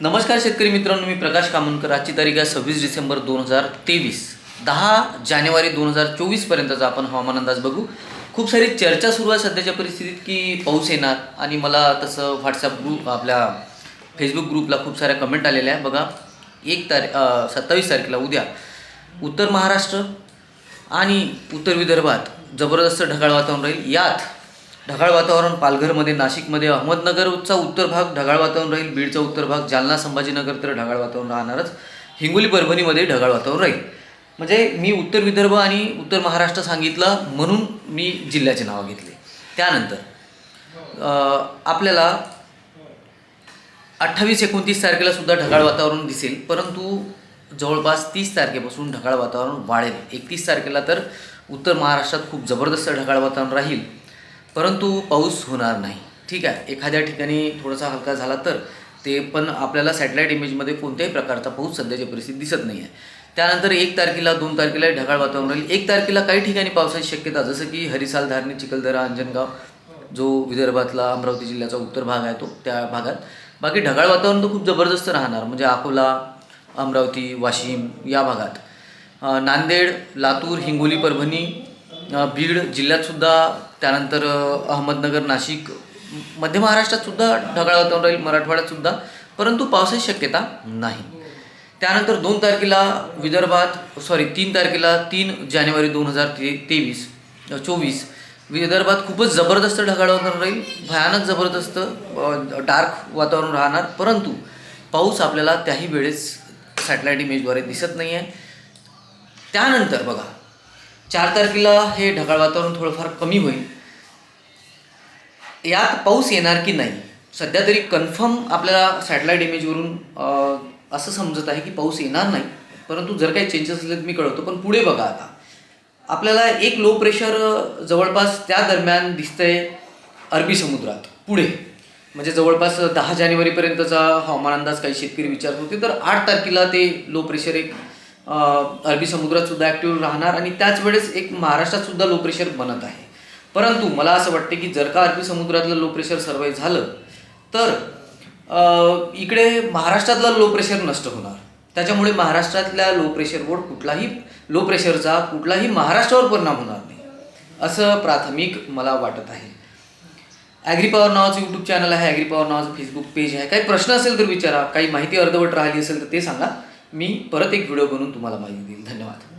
नमस्कार शेतकरी मित्रांनो मी प्रकाश कामनकर. आजची तारीख आहे सव्वीस डिसेंबर दोन हजार तेवीस. दहा जानेवारी दोन हजार चोवीसपर्यंतचा आपण हवामान अंदाज बघू. खूप सारी चर्चा सुरू आहे सध्याच्या परिस्थितीत की पाऊस येणार. आणि मला तसं व्हॉट्सअप ग्रुप आपल्या फेसबुक ग्रुपला खूप साऱ्या कमेंट आलेल्या आहे बघा एक तारीख सत्तावीस तारखेला उद्या उत्तर महाराष्ट्र आणि उत्तर विदर्भात जबरदस्त ढगाळ वातावरण राहील. यात ढगाळ वातावरण पालघरमध्ये नाशिकमध्ये अहमदनगरचा उत्तर भाग ढगाळ वातावरण राहील. बीडचा उत्तर भाग जालना संभाजीनगर तर ढगाळ वातावरण राहणारच. हिंगोली परभणीमध्ये ढगाळ वातावरण राहील. म्हणजे मी उत्तर विदर्भ आणि उत्तर महाराष्ट्र सांगितलं म्हणून मी जिल्ह्याचे नावं घेतले. त्यानंतर आपल्याला अठ्ठावीस एकोणतीस तारखेला सुद्धा ढगाळ वातावरण दिसेल. परंतु जवळपास तीस तारखेपासून ढगाळ वातावरण वाढेल. एकतीस तारखेला तर उत्तर महाराष्ट्रात खूप जबरदस्त ढगाळ वातावरण राहील. परंतु पाऊस होणार नाही. ठीक आहे? एखाद्या ठिकाणी थोडासा हलका झाला तर ते पण आपल्याला सॅटेलाईट इमेजमध्ये कोणत्याही प्रकारचा पाऊस सध्याची परिस्थिती दिसत नाही आहे त्यानंतर एक तारखेला दोन तारखेला ढगाळ वातावरण राहील. एक तारखेला काही ठिकाणी पावसाची शक्यता जसं की हरिसाल धारणी चिखलदरा अंजनगाव जो विदर्भातला अमरावती जिल्ह्याचा उत्तर भाग आहे तो त्या भागात. बाकी ढगाळ वातावरण तर खूप जबरदस्त राहणार म्हणजे अकोला अमरावती वाशिम या भागात. नांदेड लातूर हिंगोली परभणी बीड जिल्ह्यातसुद्धा त्यानंतर अहमदनगर नाशिक मध्य मध्य महाराष्ट्रातसुद्धा ढगाळ वातावरण राहील मराठवाड्यातसुद्धा परंतु पावसाची शक्यता नाही. त्यानंतर दोन तारखेला विदर्भात सॉरी तीन तारखेला तीन जानेवारी दोन हजार ते तेवीस चोवीस विदर्भात खूपच जबरदस्त ढगाळ वातावरण राहील भयानक जबरदस्त डार्क वातावरण राहणार परंतु पाऊस आपल्याला त्याही वेळेस सॅटेलाईट इमेजद्वारे दिसत नाही आहे त्यानंतर बघा चार तारखेला हे ढगाळ वातावरण थोडंफार कमी होईल. यात पाऊस येणार की नाही? सध्या तरी कन्फर्म आपल्याला सॅटेलाईट इमेजवरून असं समजत आहे की पाऊस येणार नाही. परंतु जर काही चेंजेस असले तर मी कळवतो. पण पुढे बघा आता. आपल्याला एक लो प्रेशर जवळपास त्या दरम्यान दिसतंय अरबी समुद्रात. पुढे. म्हणजे जवळपास दहा जानेवारीपर्यंतचा हवामान अंदाज काही शेतकरी विचारत होते तर आठ तारखेला ते लो प्रेशर एक अरबी समुद्रात सुद्धा ॲक्टिव्ह राहणार आणि त्याच वेळेस एक महाराष्ट्रात सुद्धा लो प्रेशर बनत आहे. परंतु मला असं वाटते की जर का अरबी समुद्रातलं लो प्रेशर सर्वाईव्ह झालं तर इकडे महाराष्ट्रातलं लो प्रेशर नष्ट होणार. त्याच्यामुळे महाराष्ट्रातल्या लो प्रेशरवर कुठलाही लो प्रेशरचा कुठलाही महाराष्ट्रावर परिणाम होणार नाही. असं प्राथमिक मला वाटत आहे. ॲग्री पॉवर नावाचं यूट्यूब चॅनल आहे. ॲग्री पॉवर नावाचं फेसबुक पेज आहे. काही प्रश्न असेल तर विचारा. काही माहिती अर्धवट राहिली असेल तर ते सांगा. मी परत एक व्हिडिओ बनवून तुम्हाला माहिती देईल धन्यवाद.